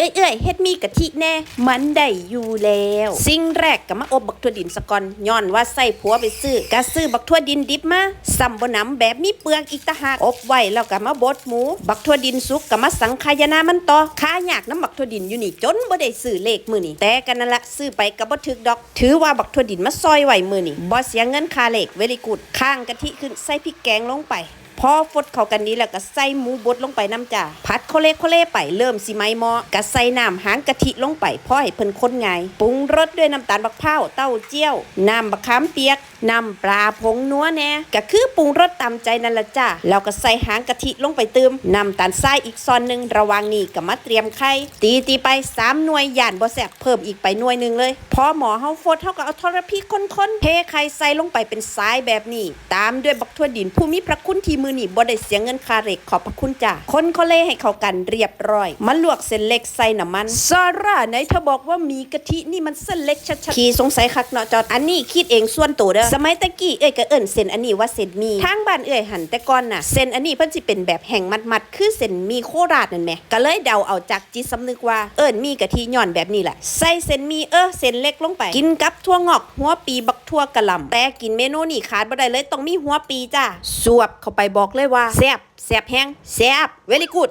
เอ้ยเฮ็ดมีกะทิแน่ มันได้อยู่แล้ว สิ่งแรกก็มาอบบักทั่วดินสะก่อนย้อนว่าใส่ผัวไปซื้อกะซื้อบักทั่วดินดิบมาซ้ำบ่หนำแบบมีเปลือกอีกตะหากอบไว้แล้วก็มาบดหมู บักทั่วดินสุกก็มาสังขายนามันต่อค้ายากน้ำบักทั่วดินอยู่นี่จนบ่ได้ซื้อเลขมื้อนี่แต่กันนั่นละซื้อไปก็บ่ถึกดอก ถือว่าบักทั่วดินมาซอยไว้มื้อนี่บ่เสียเงินค่าเลขเวลิกูดข้างกะทิขึ้นใส่พริกแกงลงไป พอฟดเข้ากันนี้แล้วก็ใส่หมูบดลงไปน้ำจ้าผัดโคเล่โคเล่ไปเริ่มสิไหมหม้อก็ใส่น้ำหางกะทิลงไปพอให้เพิ่นข้นไงปรุงรสด้วยน้ำตาลบักพร้าเต้าเจี้ยวน้ำบักขามเปียกน้ำปลาผงนัวแน่ก็คือปรุงรสตามใจนั่นละจ้าแล้วก็ใส่หางกะทิลงไปเติมน้ำตาลทรายอีกซอนหนึ่งระวังนี่ก็มาเตรียมไข่ตีตีไปสามหน่วยหย่านบ่แสบเพิ่มอีกไปหน่วยหนึ่งเลยพอหมอเฮาฟดเฮาก็เอาทรพีค้นๆเทไข่ใส่ลงไปเป็นสายแบบนี้ ตามด้วยบักทั่วดินผู้มีพระคุณที่มือนี่บ่ได้เสียเงินคาเหล็กขอบพระคุณจ้าคนเขาเล่ให้เข้ากันเรียบร้อยมาลวกเส้นเล็กใส่น้ำมันซาร่าไหนเธอบอกว่ามีกะทินี่มันเส้นเล็กชัดๆขี้สงสัยคักเนาะจอดอันนี้คิดเองส่วนตัวเด้อสมัยตะกี้เอ้ยก็เอิ้นเส้นอันนี้ว่าเส้นมีทางบ้านเอ้ยหันแต่ก่อนน่ะเส้นอันนี้เพิ่นสิเป็นแบบแห้งมัดๆคือเส้นมีโคราชนั่นแหมก็เลยเดาเอาจากจิตสำนึกว่าเอิ้นมีกะทิย่อนแบบนี้แหละใส่เส้นมีเออเส้นเล็กลงไป กินกับทั่วงอกหัวปีบักทั่วกะหล่ำแต่กินเมนูนี่ขาดบ่ได้เลยต้องมีหัวปีจ้าสวบเข้าไปบอกเลยว่าแซ่บแซ่บแห้งแซ่บเวลี่กูด